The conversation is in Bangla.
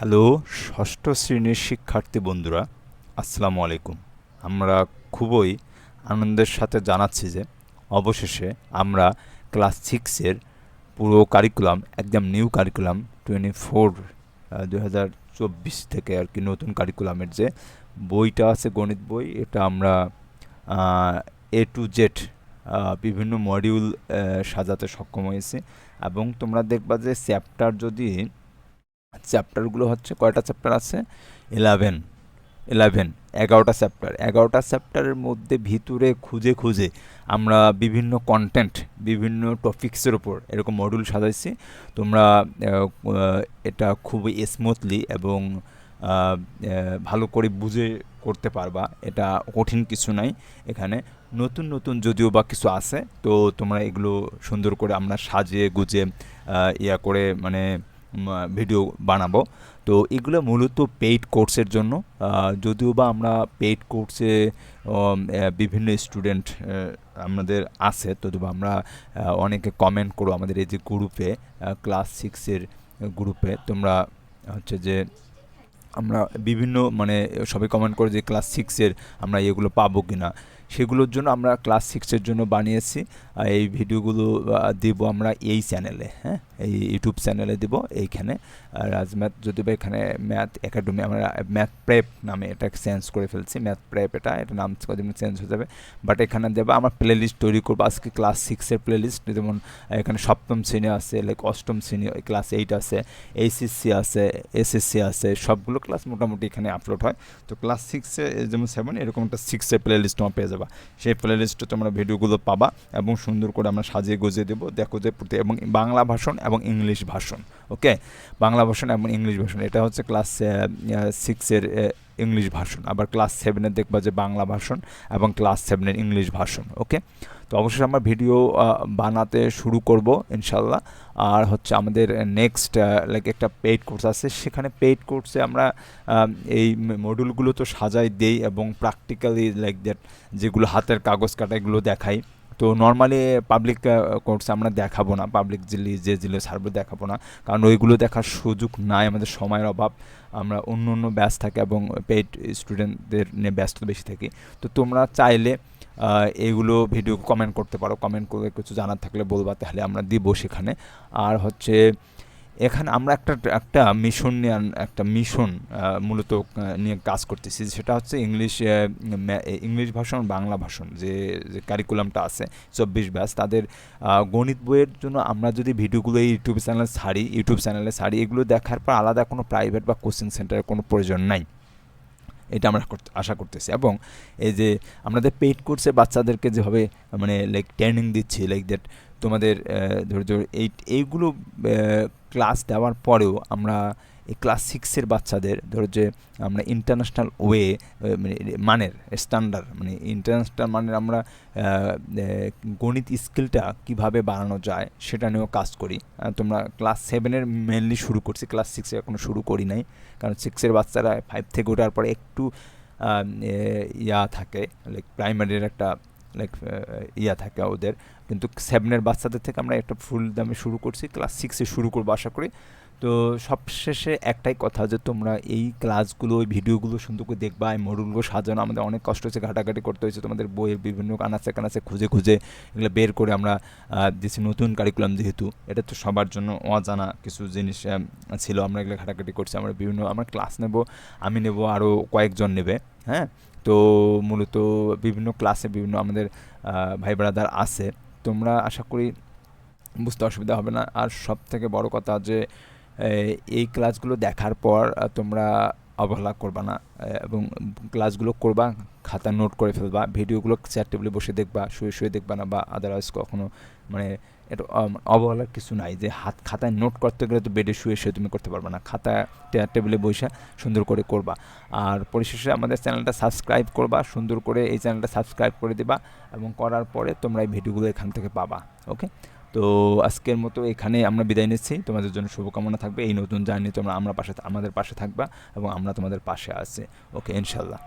হ্যালো, ষষ্ঠ শ্রেণির শিক্ষার্থী বন্ধুরা, আসসালামু আলাইকুম। আমরা খুবই আনন্দের সাথে জানাচ্ছি যে, অবশেষে আমরা ক্লাস সিক্সের পুরো কারিকুলাম একদম নিউ কারিকুলাম টোয়েন্টি ফোর দু হাজার চব্বিশ থেকে আর কি নতুন কারিকুলামের যে বইটা আছে, গণিত বই, এটা আমরা এ টু জেড বিভিন্ন মডিউল সাজাতে সক্ষম হয়েছি। এবং তোমরা দেখবা যে চ্যাপ্টার যদি চ্যাপ্টারগুলো হচ্ছে, কয়টা চ্যাপ্টার আছে? ইলেভেন ইলেভেন এগারোটা চ্যাপ্টার এগারোটা চ্যাপ্টারের মধ্যে ভিতরে খুঁজে খুঁজে আমরা বিভিন্ন কন্টেন্ট বিভিন্ন টপিক্সের ওপর এরকম মডিউল সাজাইছি। তোমরা এটা খুবই স্মুথলি এবং ভালো করে বুঝে করতে পারবা। এটা কঠিন কিছু নাই এখানে। নতুন নতুন যদিও বা কিছু আছে, তো তোমরা এগুলো সুন্দর করে আমরা সাজিয়ে গুজে ইয়া করে মানে ভিডিও বানাবো। তো এগুলো মূলত পেইড কোর্সের জন্য। যদিও বা আমরা পেইড কোর্সে বিভিন্ন স্টুডেন্ট আমাদের আছে তো আমরা অনেকে কমেন্ট করো আমাদের এই যে গ্রুপে ক্লাস সিক্সের গ্রুপে তোমরা হচ্ছে যে, আমরা বিভিন্ন মানে সবাই কমেন্ট করে যে ক্লাস সিক্সের আমরা এগুলো পাবো কি না সেগুলোর জন্য আমরা ক্লাস সিক্সের জন্য বানিয়েছি। এই ভিডিওগুলো দিব আমরা এই চ্যানেলে হ্যাঁ? এই ইউটিউব চ্যানেলে দিব এইখানে। রাজম্যাথ যদি বা এখানে ম্যাথ একাডেমি আমরা ম্যাথ প্রেপ নামে এটা চেঞ্জ করে ফেলছি। ম্যাথ প্রেপ এটা এটা নাম চেঞ্জ হয়ে যাবে। বাট এখানে দেবো, আমার প্লে লিস্ট তৈরি করব। আজকে ক্লাস সিক্সের প্লে লিস্ট যেমন এখানে সপ্তম শ্রেণি আছে লাইক অষ্টম শ্রেণি ক্লাস এইট আছে এইচএসসি আছে এসএসসি আছে, সবগুলো ক্লাস মোটামুটি এখানে আপলোড হয়। তো ক্লাস সিক্সে যেমন সেভেন এরকম একটা সিক্সের প্লে লিস্ট আমার পেয়ে যাবা। সেই প্লে লিস্টে তোমরা ভিডিওগুলো পাবা এবং সুন্দর করে আমরা সাজিয়ে গুজিয়ে দেবো। দেখো যে প্রতি এবং বাংলা ভাষণ এবং ইংলিশ ভাষণ ওকে বাংলা ভাষণ এবং ইংলিশ ভাষণ, এটা হচ্ছে ক্লাস সিক্সের ইংলিশ ভাষণ আবার ক্লাস সেভেনের দেখবা যে বাংলা ভাষণ এবং ক্লাস সেভেনের ইংলিশ ভাষণ ওকে তো অবশ্যই আমরা ভিডিও বানাতে শুরু করব ইনশাল্লাহ আর হচ্ছে আমাদের নেক্সট লাইক একটা পেইড কোর্স আছে, সেখানে পেইড কোর্সে আমরা এই মডিউলগুলো তো সাজাই দেই এবং প্র্যাকটিক্যালি লাইক দ্যাট যেগুলো হাতের কাগজ কাটা এগুলো দেখাই। তো নর্মালি পাবলিক কোর্স আমরা দেখাবো না। পাবলিক জিলি যে জিলে সার্ভে দেখাবো না। কারণ ওইগুলো দেখার সুযোগ নাই, আমাদের সময়ের অভাব। আমরা অন্য অন্য ব্যাচ থাকে এবং পেইড স্টুডেন্টদের নিয়ে ব্যস্ত বেশি থাকি। তো তোমরা চাইলে এগুলো ভিডিও কমেন্ট করতে পারো। কমেন্ট করে কিছু জানার থাকলে বলবা, তাহলে আমরা দিব সেখানে। আর হচ্ছে এখানে আমরা একটা একটা মিশন নিয়ে, একটা মিশন মূলত নিয়ে কাজ করতেছি। সেটা হচ্ছে ইংলিশ ইংলিশ ভাষণ, বাংলা ভাষণ, যে যে কারিকুলামটা আছে, চব্বিশ ব্যাস তাদের গণিত বইয়ের জন্য আমরা যদি ভিডিওগুলো এই ইউটিউব চ্যানেলে ছাড়ি, ইউটিউব চ্যানেলে ছাড়ি, এগুলো দেখার পর আলাদা কোনো প্রাইভেট বা কোচিং সেন্টারের কোনো প্রয়োজন নাই। এটা আমরা আশা করতেছি। এবং এই যে, আমাদের পেইড কোর্সে বাচ্চাদেরকে যেভাবে মানে লাইক ট্রেনিং দিচ্ছি লাইক দ্যাট তোমাদের ধৈর্য এই, এইগুলো ক্লাস দেওয়ার পরেও আমরা এই ক্লাস সিক্সের বাচ্চাদের, ধরো যে আমরা ইন্টারন্যাশনাল ওয়ে মানে মানের স্ট্যান্ডার্ড মানে ইন্টারন্যাশনাল মানের আমরা গণিত স্কিলটা কীভাবে বাড়ানো যায় সেটা নিয়েও কাজ করি। তোমরা ক্লাস সেভেনের মেনলি শুরু করছি ক্লাস সিক্সে এখনও শুরু করি নাই। কারণ সিক্সের বাচ্চারা ফাইভ থেকে ওঠার পরে একটু ইয়া থাকে লাইক প্রাইমারির একটা লাইক ইয়া থাকে ওদের। কিন্তু সেভেনের বাচ্চাদের থেকে আমরা একটা ফুল দামে শুরু করছি ক্লাস সিক্সে শুরু করব আশা করি। তো সবশেষে একটাই কথা যে তোমরা এই ক্লাসগুলো ওই ভিডিওগুলো সুন্দর করে দেখবা, এই মডুলগুলো সাজানো। আমাদের অনেক কষ্ট হচ্ছে ঘাটাঘাটি করতে হয়েছে, তোমাদের বইয়ের বিভিন্ন কানাচে কানাচে, খুঁজে খুঁজে এগুলো বের করে আমরা দিচ্ছি নতুন কারিকুলাম যেহেতু। এটা তো সবার জন্য অজানা কিছু জিনিস ছিল। আমরা এগুলো ঘাটাঘাটি করছি, আমরা বিভিন্ন, আমরা ক্লাস নেব, আমি নেব, আরও কয়েকজন নেবে হ্যাঁ? তো মূলত বিভিন্ন ক্লাসে বিভিন্ন আমাদের ভাই ব্রাদার আছে। তোমরা আশা করি বুঝতে অসুবিধা হবে না। আর সব থেকে বড় কথা যে এই ক্লাসগুলো দেখার পর তোমরা অবহেলা করবা না। এবং ক্লাসগুলো করবা, খাতা নোট করে ফেলবা ভিডিওগুলো চেয়ার টেবিলে বসে দেখবা, শুয়ে শুয়ে দেখবা না বা আদারওয়াইজ কখনো মানে এটা অবহেলার কিছু নাই যে হাত, খাতায় নোট করতে গেলে তো বেডে শুয়ে শুয়ে তুমি করতে পারবে না। খাতা চেয়ার টেবিলে বসে সুন্দর করে করবা। আর পরিশেষে আমাদের চ্যানেলটা সাবস্ক্রাইব করবা, সুন্দর করে এই চ্যানেলটা সাবস্ক্রাইব করে দিবা এবং করার পরে তোমরা এই ভিডিওগুলো এখান থেকে পাবা ওকে তো আজকের মতো এখানে আমরা বিদায় নিচ্ছি। তোমাদের জন্য শুভকামনা থাকবে। এই নতুন জার্নি তোমরা আমরা পাশে আমাদের পাশে থাকবা এবং আমরা তোমাদের পাশে আছি। ওকে ইনশাল্লাহ